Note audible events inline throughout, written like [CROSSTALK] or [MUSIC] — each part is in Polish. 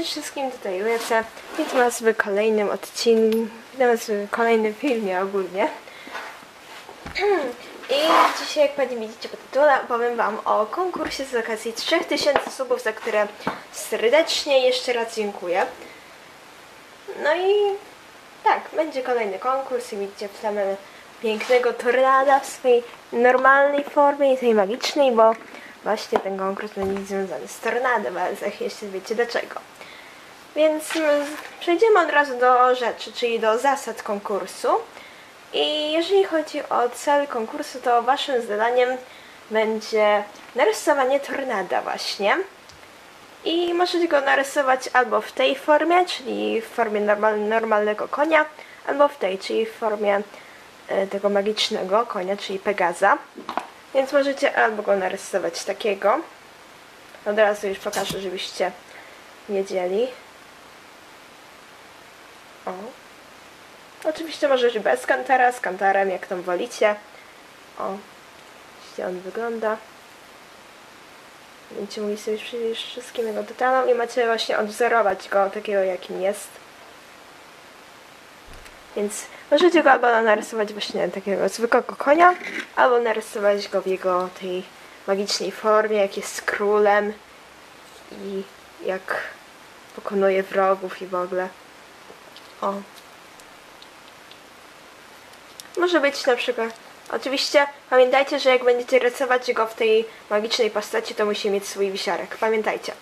Cześć wszystkim, tutaj lecę. Witam was w kolejnym odcinku, witam was w kolejnym filmie ogólnie. [CLEARS THROAT] I dzisiaj, jak pewnie widzicie po tytule, opowiem wam o konkursie z okazji 3000 subów, za które serdecznie jeszcze raz dziękuję. No i tak, będzie kolejny konkurs i widzicie plamę pięknego tornada w swojej normalnej formie i tej magicznej, bo właśnie ten konkurs będzie związany z tornadem, ale za chwilę jeszcze wiecie dlaczego. Więc mm, przejdziemy od razu do rzeczy, czyli do zasad konkursu. I jeżeli chodzi o cel konkursu, to waszym zadaniem będzie narysowanie tornada właśnie. I możecie go narysować albo w tej formie, czyli w formie normal, normalnego konia, albo w tej, czyli w formie e, tego magicznego konia, czyli Pegaza. Więc możecie albo go narysować takiego. Od razu już pokażę, żebyście wiedzieli. O. Oczywiście możecie bez kantara, z kantarem, jak tam wolicie. O. Widzicie, on wygląda. Będziecie mogli sobie przyjrzeć wszystkim jego detalom i macie właśnie odwzorować go takiego, jakim jest. Więc możecie go albo narysować właśnie takiego zwykłego konia, albo narysować go w jego tej magicznej formie, jak jest królem i jak pokonuje wrogów i w ogóle. O. Może być na przykład. Oczywiście pamiętajcie, że jak będziecie rysować go w tej magicznej postaci, to musi mieć swój wisiorek. Pamiętajcie.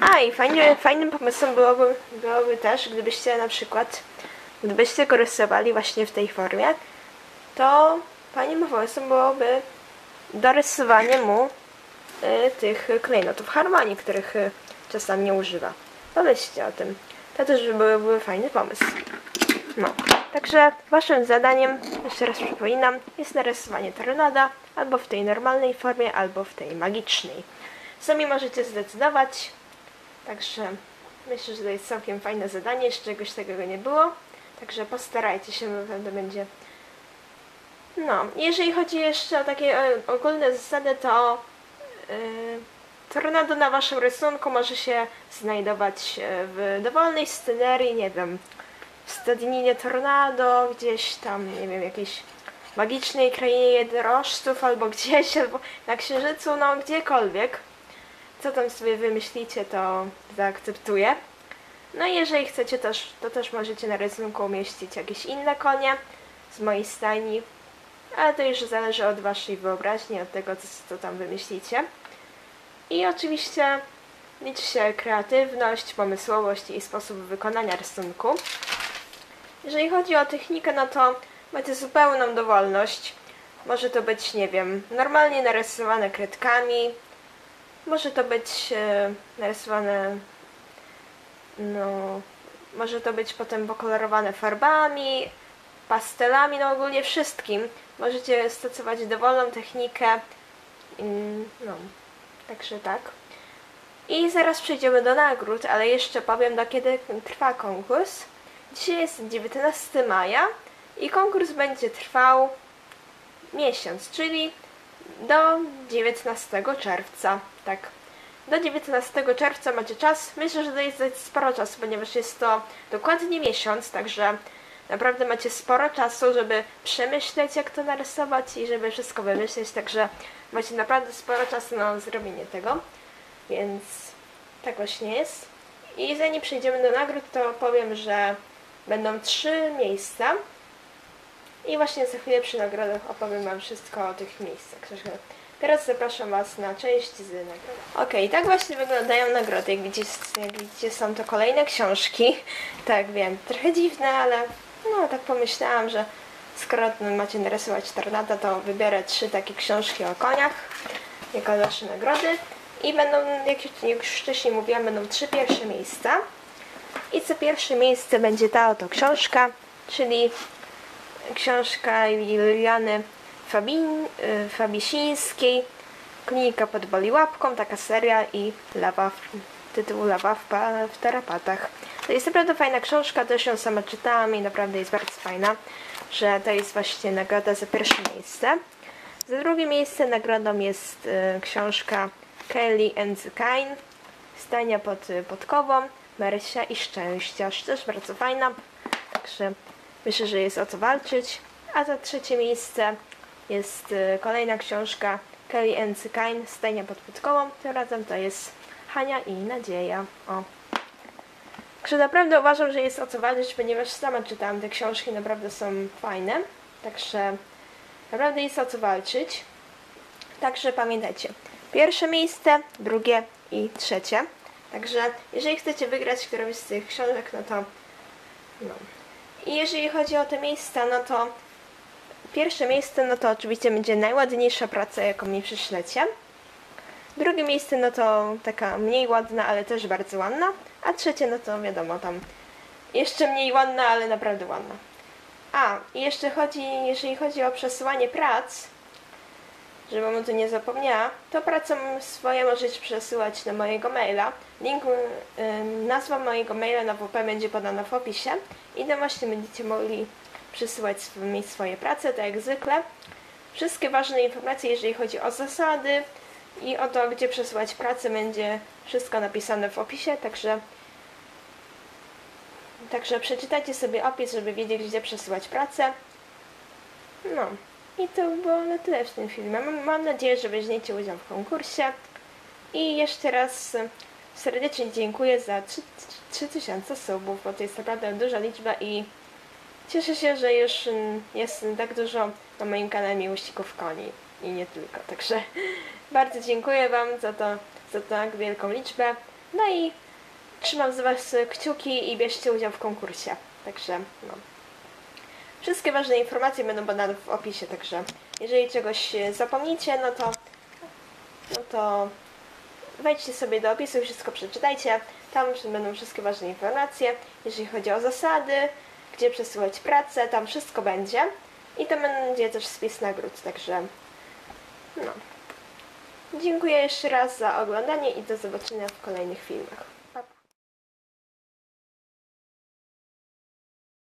A i fajnie, fajnym pomysłem byłoby, byłoby też, gdybyście na przykład, gdybyście go rysowali właśnie w tej formie, to fajnym pomysłem byłoby dorysowanie mu y, tych klejnotów harmonii, których y, czasami używa. Pomyślcie o tym. To też by byłby fajny pomysł. No, także waszym zadaniem, jeszcze raz przypominam, jest narysowanie tornada albo w tej normalnej formie, albo w tej magicznej. Sami możecie zdecydować, także myślę, że to jest całkiem fajne zadanie, jeszcze czegoś takiego nie było, także postarajcie się, pewno będzie... No, jeżeli chodzi jeszcze o takie e, ogólne zasady, to yy, tornado na waszym rysunku może się znajdować e, w dowolnej scenerii, nie wiem, w stadninie tornado, gdzieś tam, nie wiem, jakiejś magicznej krainie jednorożców, albo gdzieś, albo na księżycu, no gdziekolwiek. Co tam sobie wymyślicie, to zaakceptuję. No i jeżeli chcecie też, to też możecie na rysunku umieścić jakieś inne konie z mojej stajni, ale to już zależy od waszej wyobraźni, od tego, co, co tam wymyślicie. I oczywiście liczy się kreatywność, pomysłowość i sposób wykonania rysunku. Jeżeli chodzi o technikę, no to macie zupełną dowolność. Może to być, nie wiem, normalnie narysowane kredkami, może to być e, narysowane, no, może to być potem pokolorowane farbami, pastelami, no ogólnie wszystkim. Możecie stosować dowolną technikę, no, także tak. I zaraz przejdziemy do nagród, ale jeszcze powiem do kiedy trwa konkurs. Dzisiaj jest 19 maja i konkurs będzie trwał miesiąc, czyli do 19 czerwca. Tak. Do 19 czerwca macie czas. Myślę, że to jest sporo czasu, ponieważ jest to dokładnie miesiąc, także naprawdę macie sporo czasu, żeby przemyśleć, jak to narysować i żeby wszystko wymyśleć, także macie naprawdę sporo czasu na zrobienie tego. Więc tak właśnie jest. I zanim przejdziemy do nagród, to powiem, że Będą trzy miejsca. I właśnie za chwilę przy nagrodach opowiem Wam wszystko o tych miejscach. Teraz zapraszam Was na część z nagrodami. Ok, tak właśnie wyglądają nagrody. Jak widzicie, jak widzicie, są to kolejne książki. Tak, wiem, trochę dziwne, ale no tak pomyślałam, że skoro macie narysować tornada, to wybiorę trzy takie książki o koniach jako nasze nagrody. I będą, jak już wcześniej mówiłam, będą trzy pierwsze miejsca. I co pierwsze miejsce będzie ta oto książka, czyli książka Juliany Fabin, y, Fabisińskiej Klinika pod boli łapką, taka seria i lawa, tytuł Lawa w, w tarapatach. To jest naprawdę fajna książka, też ją sama czytałam i naprawdę jest bardzo fajna, że to jest właśnie nagroda za pierwsze miejsce. Za drugie miejsce nagrodą jest y, książka Kelly and the Kine Stajnia pod y, Podkową, Marysia i Szczęściarz. Też bardzo fajna, także myślę, że jest o co walczyć. A za trzecie miejsce jest y, kolejna książka Kelly and Cykain, Stajnia pod Podkową. Tym razem to jest Hania i Nadzieja. O. Także naprawdę uważam, że jest o co walczyć, ponieważ sama czytałam te książki, naprawdę są fajne. Także naprawdę jest o co walczyć. Także pamiętajcie, pierwsze miejsce, drugie i trzecie. Także jeżeli chcecie wygrać którąś z tych książek, no to no. I jeżeli chodzi o te miejsca, no to pierwsze miejsce, no to oczywiście będzie najładniejsza praca, jaką mi przyślecie. Drugie miejsce, no to taka mniej ładna, ale też bardzo ładna. A trzecie, no to wiadomo, tam jeszcze mniej ładna, ale naprawdę ładna. A, i jeszcze chodzi, jeżeli chodzi o przesyłanie prac, żebym o tym nie zapomniała, to pracę swoje możecie przesyłać na mojego maila. Link, y, nazwa mojego maila na WP będzie podana w opisie i tam właśnie będziecie mogli przesyłać mi swoje prace, tak jak zwykle. Wszystkie ważne informacje, jeżeli chodzi o zasady i o to, gdzie przesyłać pracę, będzie wszystko napisane w opisie, także Także przeczytajcie sobie opis, żeby wiedzieć, gdzie przesyłać pracę. No. I to było na tyle w tym filmie. Mam, mam nadzieję, że weźmiecie udział w konkursie. I jeszcze raz serdecznie dziękuję za 3 3000 subów, bo to jest naprawdę duża liczba i cieszę się, że już jest tak dużo na moim kanale miłościków koni i nie tylko. Także bardzo dziękuję Wam za to, za tak wielką liczbę. No i trzymam z Was kciuki i bierzcie udział w konkursie. Także no. Wszystkie ważne informacje będą podane w opisie, także jeżeli czegoś zapomnicie, no to no to wejdźcie sobie do opisu i wszystko przeczytajcie. Tam będą wszystkie ważne informacje, jeżeli chodzi o zasady, gdzie przesyłać pracę, tam wszystko będzie. I tam będzie też spis nagród, także no. Dziękuję jeszcze raz za oglądanie i do zobaczenia w kolejnych filmach.